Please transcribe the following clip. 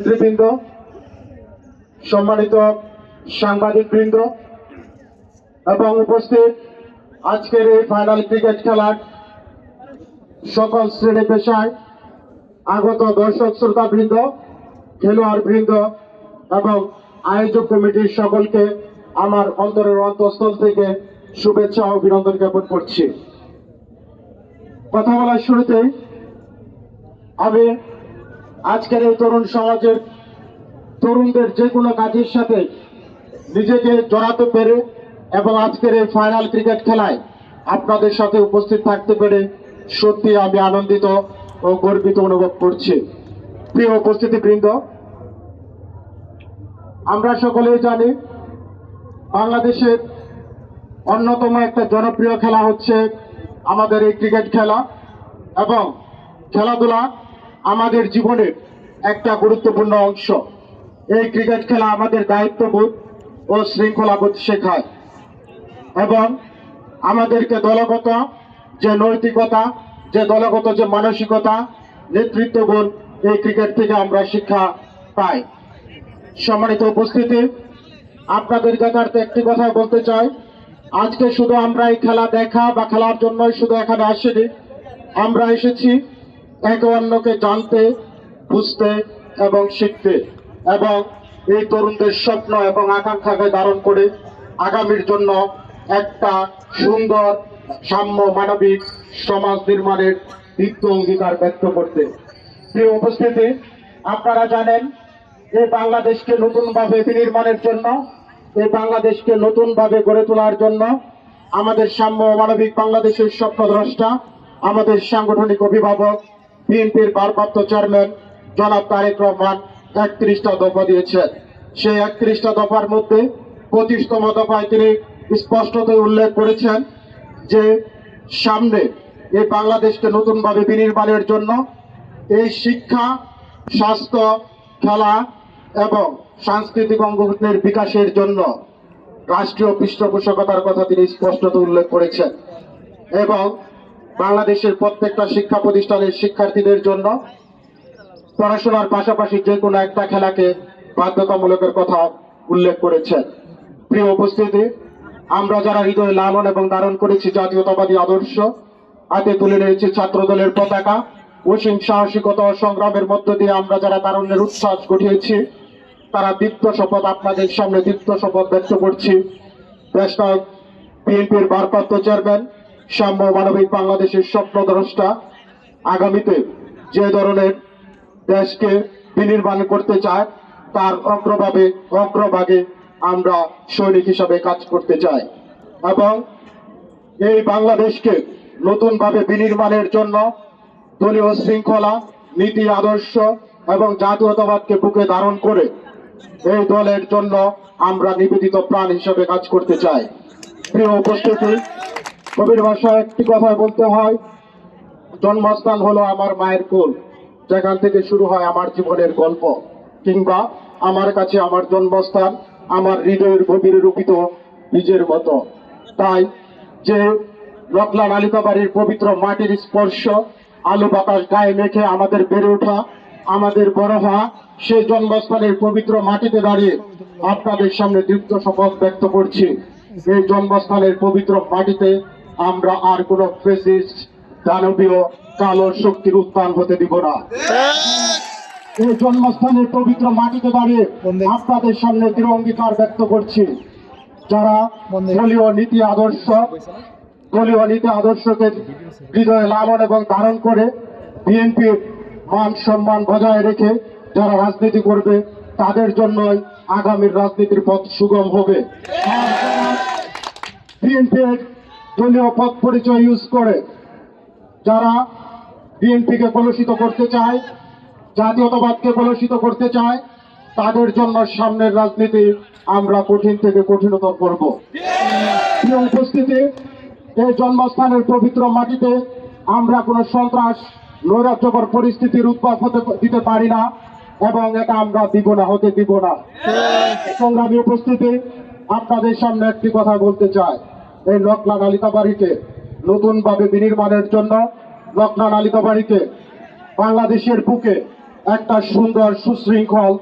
নেতৃবৃন্দ, সম্মানিত সাংবাদিক বৃন্দ এবং উপস্থিত আজকের এই ফাইনাল ক্রিকেট খেলার সকল শ্রেণি পেশায় আগত দর্শক শ্রোতা বৃন্দ খেলোয়াড় বৃন্দ এবং আয়োজক কমিটির সকলকে আমার অন্তরের অন্তঃস্থল থেকে শুভেচ্ছা ও অভিনন্দন জ্ঞাপন করছি। কথা বলার শুরুতেই আমি আজকের এই তরুণ সমাজের তরুণদের যে কোনো কাজের সাথে নিজেকে জড়াতে পেরে এবং আজকের এই ফাইনাল ক্রিকেট খেলায় আপনাদের সাথে উপস্থিত থাকতে পেরে সত্যি আমি আনন্দিত ও গর্বিত অনুভব করছি। প্রিয় উপস্থিতি বৃন্দ আমরা সকলেই জানি বাংলাদেশের অন্যতম একটা জনপ্রিয় খেলা হচ্ছে আমাদের এই ক্রিকেট খেলা এবং খেলাধুলা আমাদের জীবনের একটা গুরুত্বপূর্ণ অংশ। এই ক্রিকেট খেলা আমাদের দায়িত্ববোধ ও শৃঙ্খলাবোধ শেখায় এবং আমাদেরকে দলগত যে নৈতিকতা, যে দলগত যে মানসিকতা নেতৃত্ব গুণ এই ক্রিকেট থেকে আমরা শিক্ষা পাই। সম্মানিত উপস্থিতি, আপনাদের কাছে একটি কথা বলতে চাই। আজকে শুধু আমরা এই খেলা দেখা বা খেলার জন্যই শুধু এখানে আসিনি, আমরা এসেছি একে অন্যকে জানতে বুঝতে এবং শিখতে এবং এই তরুণদের স্বপ্ন এবং আকাঙ্ক্ষাকে ধারণ করে আগামীর জন্য একটা সুন্দর সাম্য মানবিক সমাজ নির্মাণের দীপ্ত অঙ্গীকার ব্যক্ত করতে। প্রিয় উপস্থিতি, আপনারা জানেন, এই বাংলাদেশকে নতুনভাবে বিনির্মাণের জন্য, এই বাংলাদেশকে নতুনভাবে গড়ে তোলার জন্য আমাদের সাম্য মানবিক বাংলাদেশের স্বপ্নদ্রষ্টা, আমাদের সাংগঠনিক অভিভাবক বিএনপির ভারপ্রাপ্ত চেয়ারম্যান জনাব তারেক রহমান একত্রিশটা দফা দিয়েছেন। সেই একত্রিশটা দফার মধ্যে পঁচিশতম দফায় তিনি স্পষ্টতই উল্লেখ করেছেন যে সামনে এই বাংলাদেশকে নতুনভাবে বিনির্মাণের জন্য এই শিক্ষা, স্বাস্থ্য, খেলা এবং সাংস্কৃতিক অঙ্গনের বিকাশের জন্য রাষ্ট্রীয় পৃষ্ঠপোষকতার কথা তিনি স্পষ্টত উল্লেখ করেছেন এবং বাংলাদেশের প্রত্যেকটা শিক্ষা প্রতিষ্ঠানের শিক্ষার্থীদের জন্য পড়াশোনার পাশাপাশি যে কোনো একটা খেলাকে বাধ্যতামূলকের কথা উল্লেখ করেছেন। প্রিয় উপস্থিতি, আমরা যারা হৃদয়ে লালন এবং ধারণ করেছি জাতীয়তাবাদী আদর্শ, হাতে তুলে নিয়েছি ছাত্র দলের পতাকা, অসীম সাহসিকতা ও সংগ্রামের মধ্য দিয়ে আমরা যারা তারুণ্যের উচ্ছ্বাস ঘটিয়েছি, তারা দীপ্ত শপথ আপনাদের সামনে দীপ্ত শপথ ব্যক্ত করছি। বিএনপির ভারপ্রাপ্ত চেয়ারম্যান সাম্য মানবিক বাংলাদেশের স্বপ্নদ্রষ্টা আগামীতে যে ধরনের দেশকে বিনির্মাণ করতে চায়, তার অগ্রভাবে অগ্রভাগে আমরা সৈনিক হিসাবে কাজ করতে চাই। এবং এই বাংলাদেশকে নতুনভাবে বিনির্মাণের জন্য দলীয় শৃঙ্খলা, নীতি, আদর্শ এবং জাতীয়তাবাদকে বুকে ধারণ করে এই দলের জন্য আমরা নিবেদিত প্রাণ হিসেবে কাজ করতে চাই। প্রিয় উপস্থিতি কবির ভাষায় একটি কথা বলতে হয়, জন্মস্থান হলো আমার মায়ের কোল। যেখান থেকে শুরু হয় আমার জীবনের গল্প। কিংবা আমার কাছে আমার জন্মস্থান, আমার হৃদয়ের গভীরে রূপিত বীজের মতো। তাই যে রকলা নালিকা বাড়ির পবিত্র মাটির স্পর্শ, আলু বাতাস গায়ে মেখে আমাদের বেড়ে ওঠা, আমাদের বড় হওয়া, সে জন্মস্থানের পবিত্র মাটিতে দাঁড়িয়ে আপনাদের সামনে দীপ্ত শপথ ব্যক্ত করছি। এই জন্মস্থানের পবিত্র মাটিতে আমরা আর কোনো ফেসিস্ট দানবীয় কালো শক্তির উত্থান হতে দিব না। এই জন্মস্থানের পবিত্র মাটিতে দাঁড়িয়ে আপনাদের সামনে দৃঢ় অঙ্গীকার ব্যক্ত করছি। যারা দলীয় নীতি আদর্শ দলীয় নীতি আদর্শকে হৃদয়ে লালন এবং ধারণ করে বিএনপির মান সম্মান বজায় রেখে যারা রাজনীতি করবে তাদের জন্যই আগামীর রাজনীতির পথ সুগম হবে। বিএনপির দলীয় পথ পরিচয় ইউজ করে যারা বিএনপিকে কলুষিত করতে চায় জাতীয়তাবাদকে কলুষিত করতে চায় তাদের জন্য সামনের রাজনীতি আমরা কঠিন থেকে কঠিনতর করব। প্রিয় উপস্থিতি এই জন্মস্থানের পবিত্র মাটিতে আমরা কোনো সন্ত্রাস নৈরাজ্যকর পরিস্থিতির উদ্ভব হতে দিতে পারি না এবং এটা আমরা দিব না হতে দিব না। সংগ্রামী উপস্থিতি আপনাদের সামনে একটি কথা বলতে চাই। এই লকলা নালিকা বাড়িতে নতুনভাবে বিনির্মাণের জন্য লকনা নালিকা বাড়িতে বাংলাদেশের বুকে একটা সুন্দর সুশৃঙ্খল